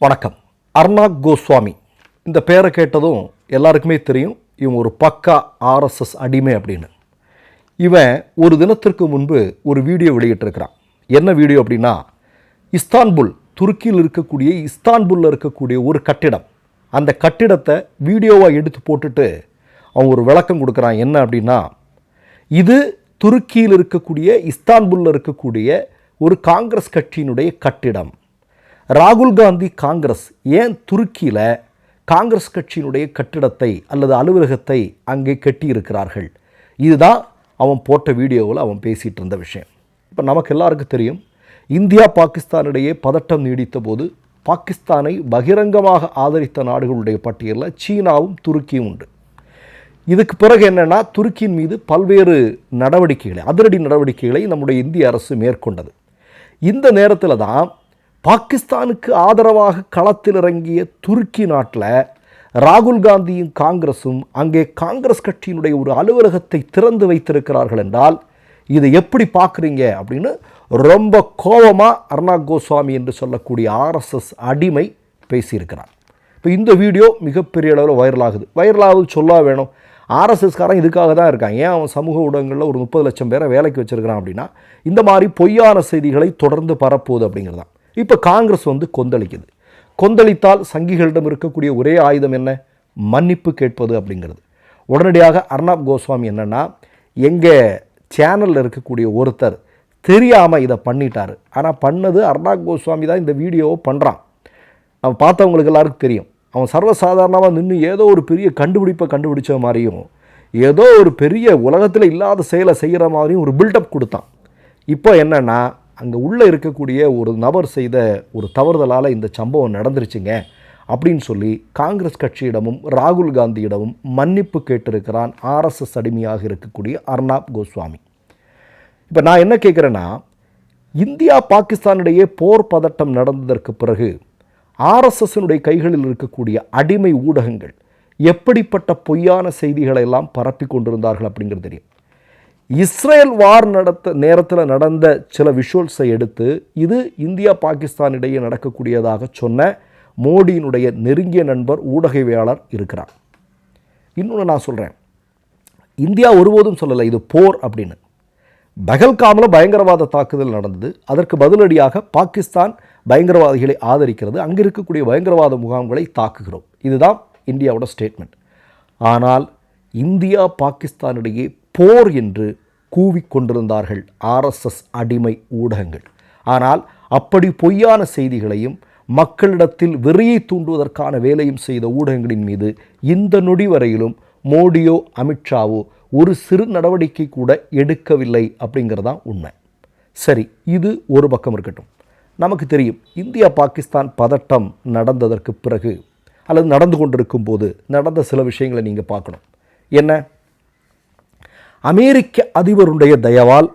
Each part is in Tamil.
வணக்கம். அர்னாக் கோஸ்வாமி. இந்த பேரை கேட்டதும் எல்லாருக்குமே தெரியும் இவன் ஒரு பக்கா ஆர்எஸ்எஸ் அடிமை அப்படின்னு. இவன் ஒரு தினத்திற்கு முன்பு ஒரு வீடியோ வெளியிட்டிருக்கிறான். என்ன வீடியோ அப்படின்னா இஸ்தான்புல் துருக்கியில் இருக்கக்கூடிய இஸ்தான்புல்ல இருக்கக்கூடிய ஒரு கட்டிடம். அந்த கட்டிடத்தை வீடியோவாக எடுத்து போட்டுட்டு அவன் ஒரு விளக்கம் கொடுக்குறான். என்ன அப்படின்னா இது துருக்கியில் இருக்கக்கூடிய இஸ்தான்புல்ல இருக்கக்கூடிய ஒரு காங்கிரஸ் கட்சியினுடைய கட்டிடம். ராகுல் காந்தி காங்கிரஸ் ஏன் துருக்கியில் காங்கிரஸ் கட்சியினுடைய கட்டிடத்தை அல்லது அலுவலகத்தை அங்கே கட்டியிருக்கிறார்கள்? இதுதான் அவன் போட்ட வீடியோவில் அவன் பேசிகிட்டு இருந்த விஷயம். இப்போ நமக்கு எல்லாருக்கும் தெரியும் இந்தியா பாகிஸ்தானிடையே பதட்டம் நீடித்த போது பாகிஸ்தானை பகிரங்கமாக ஆதரித்த நாடுகளுடைய பட்டியலில் சீனாவும் துருக்கியும் உண்டு. இதுக்கு பிறகு என்னென்னா துருக்கியின் மீது பல்வேறு நடவடிக்கைகளை அதிரடி நடவடிக்கைகளை நம்முடைய இந்திய அரசு மேற்கொண்டது. இந்த நேரத்தில் தான் பாகிஸ்தானுக்கு ஆதரவாக களத்தில் இறங்கிய துருக்கி நாட்டில் ராகுல் காந்தியும் காங்கிரஸும் அங்கே காங்கிரஸ் கட்சியினுடைய ஒரு அலுவலகத்தை திறந்து வைத்திருக்கிறார்கள் என்றால் இதை எப்படி பார்க்குறீங்க அப்படின்னு ரொம்ப கோபமாக அர்ணா கோஸ்வாமி என்று சொல்லக்கூடிய ஆர்எஸ்எஸ் அடிமை பேசியிருக்கிறார். இப்போ இந்த வீடியோ மிகப்பெரிய அளவில் வைரலாகுது. வைரலாகுது சொல்ல வேணும். ஆர்எஸ்எஸ்காரன் இதுக்காக தான் இருக்கான். ஏன் அவன் சமூக ஊடகங்களில் ஒரு முப்பது லட்சம் பேரை வேலைக்கு வச்சிருக்கிறான் அப்படின்னா இந்த மாதிரி பொய்யான செய்திகளை தொடர்ந்து பரப்புவது அப்படிங்கிறது தான். இப்போ காங்கிரஸ் வந்து கொந்தளிக்குது. கொந்தளித்தால் சங்கிகளிடம் இருக்கக்கூடிய ஒரே ஆயுதம் என்ன? மன்னிப்பு கேட்பது அப்படிங்கிறது. உடனடியாக அர்ணாப் கோஸ்வாமி என்னென்னா எங்கள் சேனலில் இருக்கக்கூடிய ஒருத்தர் தெரியாமல் இதை பண்ணிட்டார். ஆனால் பண்ணது அர்ணாப் கோஸ்வாமி தான் இந்த வீடியோவை பண்ணுறான் நம்ம பார்த்தவங்களுக்கு எல்லாருக்கும் தெரியும். அவன் சர்வசாதாரணமாக நின்று ஏதோ ஒரு பெரிய கண்டுபிடிப்பை கண்டுபிடிச்ச மாதிரியும் ஏதோ ஒரு பெரிய உலகத்தில் இல்லாத செயலை செய்கிற மாதிரியும் ஒரு பில்டப் கொடுத்தான். இப்போ என்னென்னா அங்கே உள்ளே இருக்கக்கூடிய ஒரு நபர் செய்த ஒரு தவறுதலால் இந்த சம்பவம் நடந்துருச்சுங்க அப்படின்னு சொல்லி காங்கிரஸ் கட்சியிடமும் ராகுல் காந்தியிடமும் மன்னிப்பு கேட்டிருக்கிறான் ஆர்எஸ்எஸ் அடிமையாக இருக்கக்கூடிய அர்னாப் கோஸ்வாமி. இப்போ நான் என்ன கேட்குறேன்னா இந்தியா பாகிஸ்தானிடையே போர் பதட்டம் நடந்ததற்கு பிறகு ஆர்எஸ்எஸ்னுடைய கைகளில் இருக்கக்கூடிய அடிமை ஊடகங்கள் எப்படிப்பட்ட பொய்யான செய்திகளை எல்லாம் பரப்பி கொண்டிருந்தார்கள் அப்படிங்கிறது தெரியும். இஸ்ரேல் வார் நடத்த நேரத்தில் நடந்த சில விஷுவல்ஸை எடுத்து இது இந்தியா பாகிஸ்தான் இடையே நடக்கக்கூடியதாக சொன்ன மோடியினுடைய நெருங்கிய நண்பர் ஊடகவியாளர் இருக்கிறார். இன்னொன்று நான் சொல்கிறேன் இந்தியா ஒருபோதும் சொல்லலை இது போர் அப்படின்னு. பகல்காமில் பயங்கரவாத தாக்குதல் நடந்தது. அதற்கு பதிலடியாக பாகிஸ்தான் பயங்கரவாதிகளை ஆதரிக்கிறது. அங்கே இருக்கக்கூடிய பயங்கரவாத முகாம்களை தாக்குகிறோம். இதுதான் இந்தியாவோட ஸ்டேட்மெண்ட் ஆனால் இந்தியா பாகிஸ்தானிடையே போர் என்று கூவிக்கொண்டிருந்தார்கள் ஆர்எஸ்எஸ் அடிமை ஊடகங்கள். ஆனால் அப்படி பொய்யான செய்திகளையும் மக்களிடத்தில் வெறியை தூண்டுவதற்கான வேலையும் செய்த ஊடகங்களின் மீது இந்த நொடி வரையிலும் மோடியோ அமித்ஷாவோ ஒரு சிறு நடவடிக்கை கூட எடுக்கவில்லை அப்படிங்கிறதான் உண்மை. சரி இது ஒரு பக்கம் இருக்கட்டும். நமக்கு தெரியும் இந்தியா பாகிஸ்தான் பதட்டம் நடந்ததற்கு பிறகு அல்லது நடந்து கொண்டிருக்கும் போது நடந்த சில விஷயங்களை நீங்கள் பார்க்கணும். என்ன? அமெரிக்க அதிபருடைய தயவால்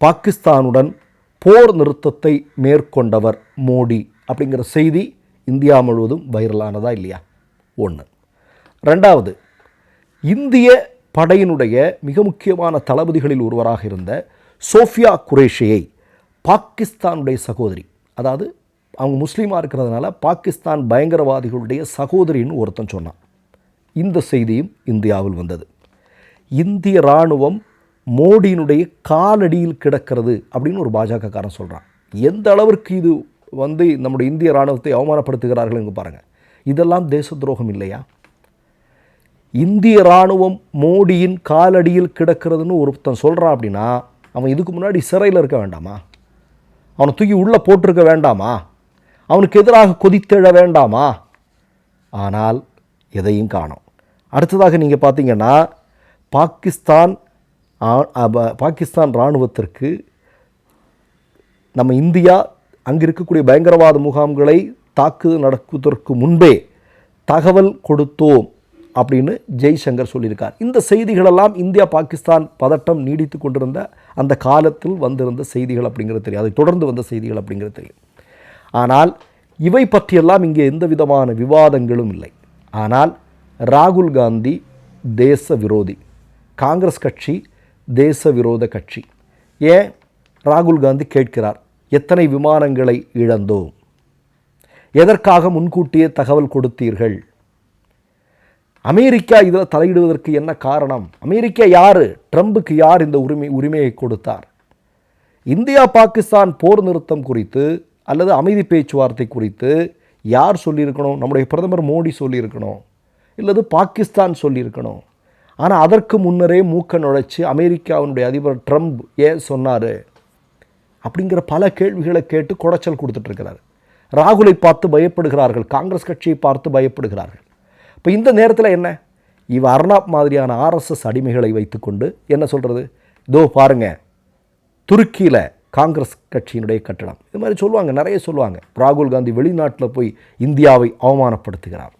பாகிஸ்தானுடன் போர் நிறுத்தத்தை மேற்கொண்டவர் மோடி அப்படிங்கிற செய்தி இந்தியா முழுவதும் வைரலானதா இல்லையா? ஒன்று ரெண்டாவது இந்திய படையினுடைய மிக முக்கியமான தளபதிகளில் ஒருவராக இருந்த சோஃபியா குரேஷியை பாகிஸ்தானுடைய சகோதரி அதாவது அவங்க முஸ்லீமாக இருக்கிறதுனால பாகிஸ்தான் பயங்கரவாதிகளுடைய சகோதரின்னு ஒருத்தன் சொன்னான். இந்த செய்தியும் இந்தியாவில் வந்தது. இந்திய இராணுவம் மோடியினுடைய காலடியில் கிடக்கிறது அப்படின்னு ஒரு பாஜகக்காரன் சொல்கிறான் எந்த அளவிற்கு இது வந்து நம்முடைய இந்திய இராணுவத்தை அவமானப்படுத்துகிறார்கள் என்று பாருங்கள் இதெல்லாம் தேச துரோகம் இல்லையா? இந்திய இராணுவம் மோடியின் காலடியில் கிடக்கிறதுன்னு ஒருத்தன் சொல்கிறான் அப்படின்னா அவன் இதுக்கு முன்னாடி சிறையில் இருக்க வேண்டாமா? அவனை தூக்கி உள்ளே போட்டிருக்க வேண்டாமா? அவனுக்கு எதிராக கொதித்தெழ வேண்டாமா? ஆனால் எதையும் காணோம். அடுத்ததாக நீங்கள் பார்த்தீங்கன்னா பாகிஸ்தான் பாகிஸ்தான் இராணுவத்திற்கு நம்ம இந்தியா அங்கே இருக்கக்கூடிய பயங்கரவாத முகாம்களை தாக்குதல் நடக்குவதற்கு முன்பே தகவல் கொடுத்தோம் அப்படின்னு ஜெய்சங்கர் சொல்லியிருக்கார். இந்த செய்திகளெல்லாம் இந்தியா பாகிஸ்தான் பதட்டம் நீடித்து கொண்டிருந்த அந்த காலத்தில் வந்திருந்த செய்திகள் அப்படிங்கிறது தெரியும். அதை தொடர்ந்து வந்த செய்திகள் அப்படிங்கிறது தெரியும். ஆனால் இவை பற்றியெல்லாம் இங்கே எந்த விதமான விவாதங்களும் இல்லை. ஆனால் ராகுல் காந்தி தேச விரோதி. காங்கிரஸ் கட்சி தேச விரோத கட்சி. ஏன்? ராகுல் காந்தி கேட்கிறார் எத்தனை விமானங்களை இழந்தோம்? எதற்காக முன்கூட்டியே தகவல் கொடுத்தீர்கள்? அமெரிக்கா இதில் தலையிடுவதற்கு என்ன காரணம்? அமெரிக்கா யார்? ட்ரம்புக்கு யார் இந்த உரிமை உரிமையை கொடுத்தார்? இந்தியா பாகிஸ்தான் போர் நிறுத்தம் குறித்து அல்லது அமைதி பேச்சுவார்த்தை குறித்து யார் சொல்லியிருக்கணும்? நம்முடைய பிரதமர் மோடி சொல்லியிருக்கணும். இல்லது பாகிஸ்தான் சொல்லியிருக்கணும். ஆனால் அதற்கு முன்னரே மூக்க நுழைச்சி அமெரிக்காவினுடைய அதிபர் ட்ரம்ப் ஏன் சொன்னார்? அப்படிங்கிற பல கேள்விகளை கேட்டு குடைச்சல் கொடுத்துட்ருக்கிறார் ராகுலை பார்த்து பயப்படுகிறார்கள் காங்கிரஸ் கட்சியை பார்த்து பயப்படுகிறார்கள். இப்போ இந்த நேரத்தில் என்ன? இவ அர்ணாப் மாதிரியான ஆர்எஸ்எஸ் அடிமைகளை வைத்துக்கொண்டு என்ன சொல்கிறது இதோ பாருங்க துருக்கியில் காங்கிரஸ் கட்சியினுடைய கட்டடம். இது மாதிரி சொல்லுவாங்க நிறைய சொல்லுவாங்க. ராகுல் காந்தி வெளிநாட்டில் போய் இந்தியாவை அவமானப்படுத்துகிறார்.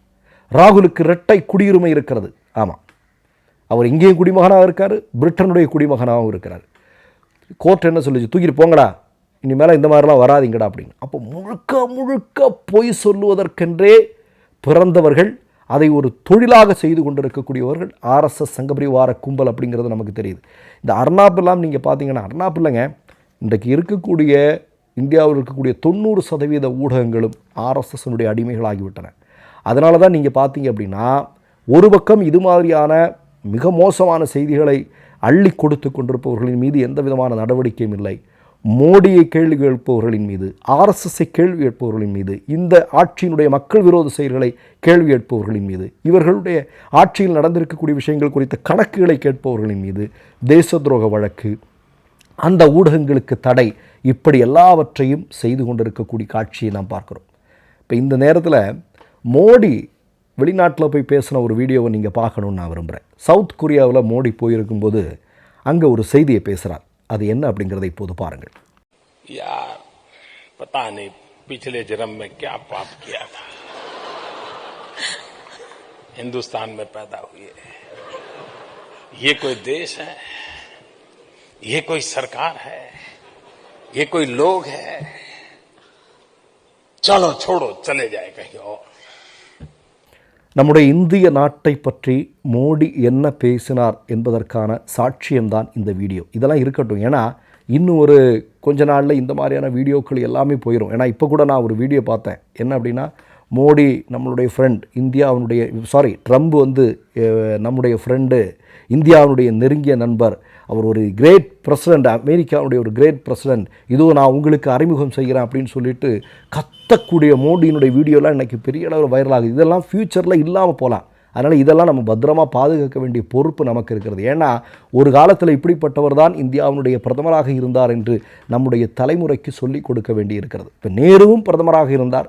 ராகுலுக்கு இரட்டை குடியுரிமை இருக்கிறது. ஆமாம் அவர் இங்கேயும் குடிமகனாக இருக்கார் பிரிட்டனுடைய குடிமகனாகவும் இருக்கிறார். கோர்ட் என்ன சொல்லிச்சு? தூக்கிட்டு போங்கடா இனிமேல் இந்த மாதிரிலாம் வராதீங்கடா அப்படின்னு. அப்போ முழுக்க முழுக்க பொய் சொல்லுவதற்கென்றே பிறந்தவர்கள் அதை ஒரு தொழிலாக செய்து கொண்டிருக்கக்கூடியவர்கள் ஆர்எஸ்எஸ் சங்கபரிவார கும்பல் அப்படிங்கிறது நமக்கு தெரியுது. இந்த அர்னாப் நீங்கள் பார்த்தீங்கன்னா அர்ணாப்பில்லைங்க இன்றைக்கு இருக்கக்கூடிய இந்தியாவில் இருக்கக்கூடிய தொண்ணூறு சதவீத ஊடகங்களும் ஆர்எஸ்எஸ்னுடைய அடிமைகளாகிவிட்டன. அதனால தான் நீங்கள் பார்த்தீங்க அப்படின்னா ஒரு பக்கம் இது மாதிரியான மிக மோசமான செய்திகளை அள்ளி கொடுத்து கொண்டிருப்பவர்களின் மீது எந்த விதமான நடவடிக்கையும் இல்லை. மோடியை கேள்வி கேட்பவர்களின் மீது ஆர்எஸ்எஸ்ஸை கேள்வி கேட்பவர்களின் மீது இந்த ஆட்சியினுடைய மக்கள் விரோத செயல்களை கேள்வி கேட்பவர்களின் மீது இவர்களுடைய ஆட்சியில் நடந்திருக்கக்கூடிய விஷயங்கள் குறித்த கணக்குகளை கேட்பவர்களின் மீது தேச துரோக வழக்கு அந்த ஊடகங்களுக்கு தடை இப்படி எல்லாவற்றையும் செய்து கொண்டிருக்கக்கூடிய காட்சியை நாம் பார்க்குறோம். இப்போ இந்த நேரத்தில் மோடி வெளிநாட்டில் போய் பேசின ஒரு வீடியோவை நீங்கள் பார்க்கணுன்னு நான் விரும்புகிறேன் சவுத் கொரியாவில் மோடி போயிருக்கும்போது அங்கே ஒரு செய்தியை பேசுகிறார் அது என்ன அப்படிங்கிறதை இப்போது பாருங்கள் यार पता नहीं पिछले जन्म में क्या पाप किया था हिंदुस्तान में पैदा हुए ये कोई देश है ये कोई सरकार है ये कोई लोग है चलो छोड़ो चले जाए कहीं और நம்முடைய இந்திய நாட்டை பற்றி மோடி என்ன பேசினார் என்பதற்கான சாட்சியம்தான் இந்த வீடியோ. இதெல்லாம் இருக்கட்டும். ஏன்னா இன்னும் ஒரு கொஞ்ச நாளில் இந்த மாதிரியான வீடியோக்கள் எல்லாமே போயிடும் ஏன்னா இப்போ கூட நான் ஒரு வீடியோ பார்த்தேன். என்ன அப்படின்னா மோடி நம்மளுடைய ஃப்ரெண்ட் இந்தியாவினுடைய சாரி ட்ரம்ப் வந்து நம்முடைய ஃப்ரெண்டு இந்தியாவினுடைய நெருங்கிய நண்பர். அவர் ஒரு கிரேட் பிரசிடெண்ட் அமெரிக்காவுடைய ஒரு கிரேட் பிரசிடெண்ட் இதுவும் நான் உங்களுக்கு அறிமுகம் செய்கிறேன் அப்படின்னு சொல்லிட்டு கத்தக்கூடிய மோடியினுடைய வீடியோலாம் இன்றைக்கி பெரிய அளவில் வைரல் ஆகுது. இதெல்லாம் ஃப்யூச்சரில் இல்லாமல் போகலாம். அதனால் இதெல்லாம் நம்ம பத்திரமா பாதுகாக்க வேண்டிய பொறுப்பு நமக்கு இருக்கிறது. ஏன்னா ஒரு காலத்தில் இப்படிப்பட்டவர் தான் இந்தியாவினுடைய பிரதமராக இருந்தார் என்று நம்முடைய தலைமுறைக்கு சொல்லிக் கொடுக்க வேண்டி இருக்கிறது இப்போ நேருவும் பிரதமராக இருந்தார்.